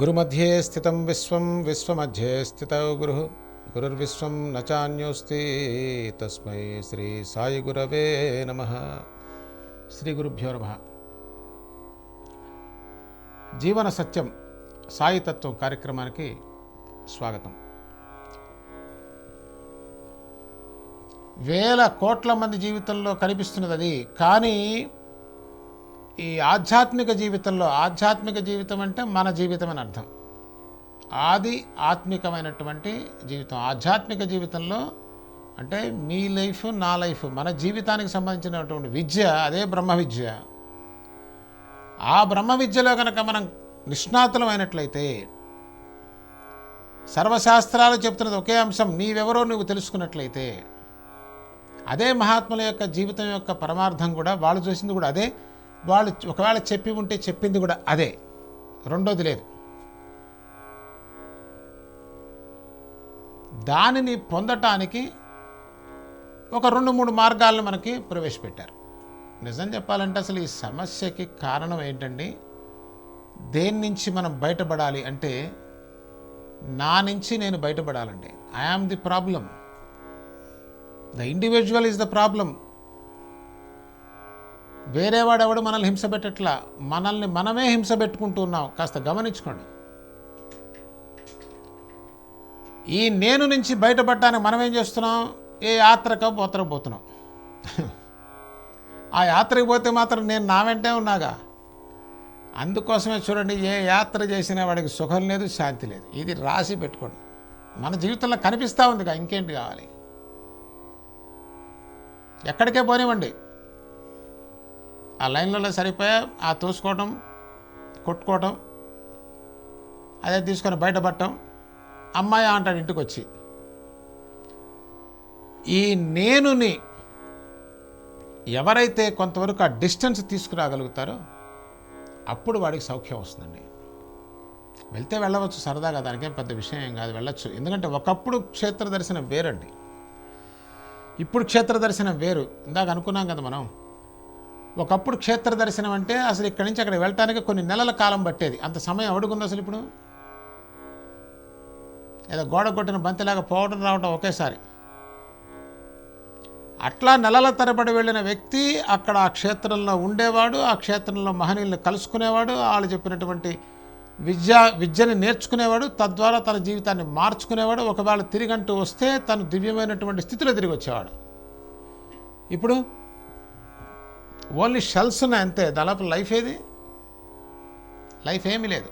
గురుమధ్యే స్థితం విశ్వం విశ్వమధ్యే స్థిత గురు. గురుర్విశ్వం నచాన్యోస్తి తస్మై శ్రీ సాయి గురవే నమ. శ్రీ గురుభ్యో నమ. జీవన సత్యం సాయి తత్వం కార్యక్రమానికి స్వాగతం. వేల కోట్ల మంది జీవితంలో కనిపిస్తున్నది అది. కానీ ఈ ఆధ్యాత్మిక జీవితంలో ఆధ్యాత్మిక జీవితం అంటే మన జీవితం అని అర్థం. ఆది ఆత్మికమైనటువంటి జీవితం. ఆధ్యాత్మిక జీవితంలో అంటే మీ లైఫ్ నా లైఫ్ మన జీవితానికి సంబంధించినటువంటి విద్య అదే బ్రహ్మ విద్య. ఆ బ్రహ్మ విద్యలో కనుక మనం నిష్ణాతులమైనట్లయితే సర్వశాస్త్రాలు చెప్తున్నది ఒకే అంశం నీవెవరో నువ్వు తెలుసుకున్నట్లయితే అదే మహాత్ముల యొక్క జీవితం యొక్క పరమార్థం కూడా వాళ్ళు చూసింది కూడా అదే వాళ్ళు ఒకవేళ చెప్పి ఉంటే చెప్పింది కూడా అదే. రెండోది లేదు. దానిని పొందటానికి ఒక రెండు మూడు మార్గాలను మనకి ప్రవేశపెట్టారు. నిజం చెప్పాలంటే అసలు ఈ సమస్యకి కారణం ఏంటండి? దేని నుంచి మనం బయటపడాలి అంటే నా నుంచి నేను బయటపడాలండి I am the problem the individual is the problem వేరేవాడెవడు మనల్ని హింస పెట్టట్లా? మనల్ని మనమే హింస పెట్టుకుంటూ ఉన్నాం. కాస్త గమనించుకోండి. ఈ నేను నుంచి బయటపడటానికి మనం ఏం చేస్తున్నాం? ఏ యాత్రకో పోతరకు పోతున్నాం. ఆ యాత్రకు పోతే మాత్రం నేను నా వెంటే ఉన్నాగా. అందుకోసమే చూడండి ఏ యాత్ర చేసినా వాడికి సుఖం లేదు శాంతి లేదు. ఇది రాసి పెట్టుకోండి. మన జీవితంలో కనిపిస్తూ ఉందిగా ఇంకేంటి కావాలి? ఎక్కడికే పోనివ్వండి. ఆ లైన్లలో సరిపోయా ఆ తోసుకోవటం కొట్టుకోవటం అదే తీసుకొని బయటపడటం అమ్మాయి అంటాడు ఇంటికి వచ్చి ఈ నేనుని ఎవరైతే కొంతవరకు ఆ డిస్టెన్స్ తీసుకురాగలుగుతారో అప్పుడు వాడికి సౌఖ్యం వస్తుందండి. వెళ్తే వెళ్ళవచ్చు సరదాగా దానికేం పెద్ద విషయం ఏం కాదు వెళ్ళొచ్చు. ఎందుకంటే ఒకప్పుడు క్షేత్ర దర్శనం వేరండి. ఇప్పుడు క్షేత్ర దర్శనం వేరు. ఇందాక అనుకున్నాం కదా మనం ఒకప్పుడు క్షేత్ర దర్శనం అంటే అసలు ఇక్కడి నుంచి అక్కడ వెళ్ళటానికి కొన్ని నెలల కాలం పట్టేది. అంత సమయం అడుగుంది అసలు ఇప్పుడు? ఏదో గోడ కొట్టిన బంతిలాగా పోవడం రావడం ఒకేసారి. అట్లా నెలల తరబడి వెళ్ళిన వ్యక్తి అక్కడ ఆ క్షేత్రంలో ఉండేవాడు ఆ క్షేత్రంలో మహనీయులను కలుసుకునేవాడు వాళ్ళు చెప్పినటువంటి విద్య విద్యని నేర్చుకునేవాడు తద్వారా తన జీవితాన్ని మార్చుకునేవాడు ఒకవేళ తిరిగంటూ వస్తే తను దివ్యమైనటువంటి స్థితిలో తిరిగి వచ్చేవాడు. ఇప్పుడు ఓన్లీ షెల్స్ ఉన్నాయి అంతే. దాదాపు లైఫ్ ఏది? లైఫ్ ఏమీ లేదు.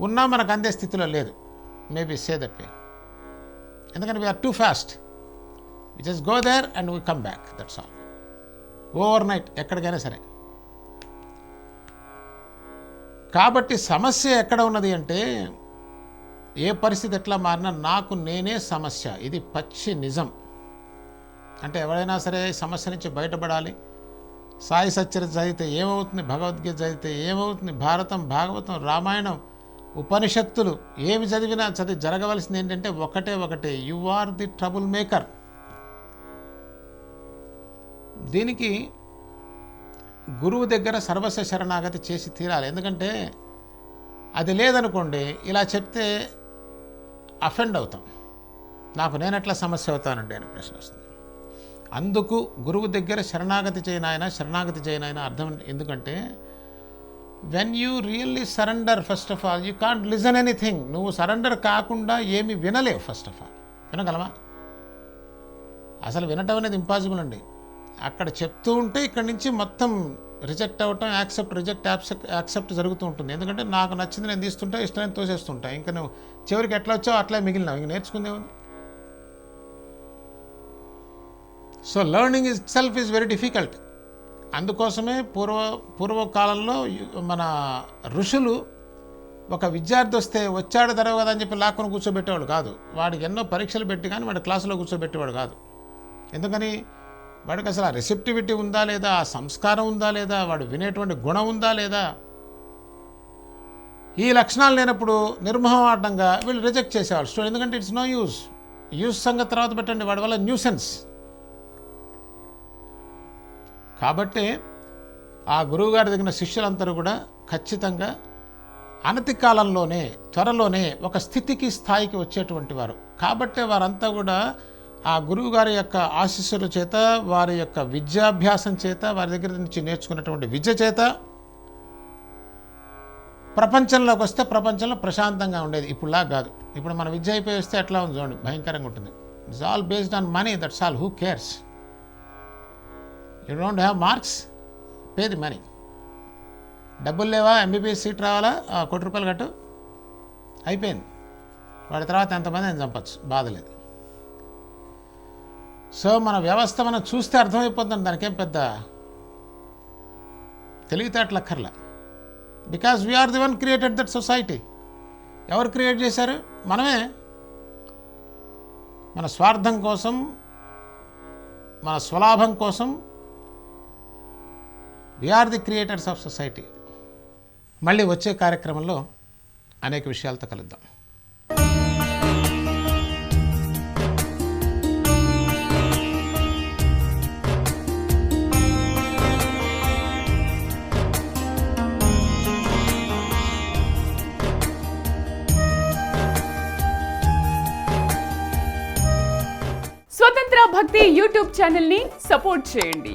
ఉన్నా మనకు అందే స్థితిలో లేదు. Maybe say that way. ఎందుకంటే we're too fast we just go there and we come back that's all overnight ఎక్కడికైనా సరే. కాబట్టి సమస్య ఎక్కడ ఉన్నది అంటే ఏ పరిస్థితి ఎట్లా మారినా నాకు నేనే సమస్య. ఇది పచ్చి నిజం. అంటే ఎవరైనా సరే సమస్య నుంచి బయటపడాలి. సాయి సచ్చరిత చదివితే ఏమవుతుంది? భగవద్గీత చదివితే ఏమవుతుంది? భారతం భాగవతం రామాయణం ఉపనిషత్తులు ఏమి చదివినా చదివి జరగవలసింది ఏంటంటే ఒకటే ఒకటే. You are the trouble maker దీనికి గురువు దగ్గర సర్వస్వ శరణాగతి చేసి తీరాలి. ఎందుకంటే అది లేదనుకోండి ఇలా చెప్తే అఫెండ్ అవుతాం. నాకు నేనెట్లా సమస్య అవుతానండి అని ప్రశ్న వస్తుంది. అందుకు గురువు దగ్గర శరణాగతి చేయనాయన శరణాగతి చేయనాయన అర్థం ఎందుకంటే when you really surrender first of all you can't listen anything నువ్వు సరెండర్ కాకుండా ఏమి వినలేవు ఫస్ట్ ఆఫ్ ఆల్ వినగలవా? అసలు వినటం అనేది ఇంపాసిబుల్ అండి. అక్కడ చెప్తూ ఉంటే ఇక్కడ నుంచి మొత్తం రిజెక్ట్ అవ్వటం యాక్సెప్ట్ రిజెక్ట్ యాక్సెప్ట్ యాక్సెప్ట్ జరుగుతూ ఉంటుంది. ఎందుకంటే నాకు నచ్చింది నేను తీస్తుంటా ఇష్టమైన తోసేస్తుంటా. ఇంకా నువ్వు చివరికి ఎట్లా వచ్చావు అట్లా మిగిలినావు. ఇంక నేర్చుకుందేముంది? So learning is self is very difficult అందుకోసమే పూర్వ పూర్వకాలంలో మన ఋషులు ఒక విద్యార్థి వస్తే వచ్చాడు తర్వాత అని చెప్పి లాక్కుని కూర్చోబెట్టేవాడు కాదు. వాడికి ఎన్నో పరీక్షలు పెట్టి కానీ వాడి క్లాసులో కూర్చోబెట్టేవాడు కాదు. ఎందుకని? వాడికి అసలు ఆ రిసెప్టివిటీ ఉందా లేదా? ఆ సంస్కారం ఉందా లేదా? వాడు వినేటువంటి గుణం ఉందా లేదా? ఈ లక్షణాలు లేనప్పుడు నిర్మోహమాటంగా వీళ్ళు రిజెక్ట్ చేసేవాళ్ళు. సో ఎందుకంటే ఇట్స్ నో యూస్ యూస్ సంగతి తర్వాత పెట్టండి. వాడి వల్ల న్యూసెన్స్ కాబట్టి ఆ గురువుగారి దగ్గర శిష్యులందరూ కూడా ఖచ్చితంగా అనతి కాలంలోనే త్వరలోనే ఒక స్థితికి స్థాయికి వచ్చేటువంటి వారు. కాబట్టే వారంతా కూడా ఆ గురువు గారి యొక్క ఆశీస్సుల చేత వారి యొక్క విద్యాభ్యాసం చేత వారి దగ్గర నుంచి నేర్చుకున్నటువంటి విద్య చేత ప్రపంచంలోకి వస్తే ప్రపంచంలో ప్రశాంతంగా ఉండేది. ఇప్పుడులా కాదు. ఇప్పుడు మన విద్య అయిపోయి వస్తే ఎట్లా ఉంది చూడండి. భయంకరంగా ఉంటుంది. It's all based on money that's all who cares you don't have marks pay the money డబ్బులు లేవా? ఎంబీబీఎస్ సీట్ రావాలా? కోటి రూపాయలు కట్టు. అయిపోయింది. వాడి తర్వాత ఎంతమంది అని చంపచ్చు. బాధ లేదు. సో మన వ్యవస్థ మనం చూస్తే అర్థమైపోతుంది. దానికేం పెద్ద తెలివితేటలక్కర్లా because we're the one created that society ఎవరు క్రియేట్ చేశారు? మనమే. మన స్వార్థం కోసం మన స్వలాభం కోసం we're the creators of society మళ్ళీ వచ్చే కార్యక్రమంలో అనేక విషయాలతో కలుద్దాం. స్వతంత్ర భక్తి యూట్యూబ్ ఛానల్ని సపోర్ట్ చేయండి.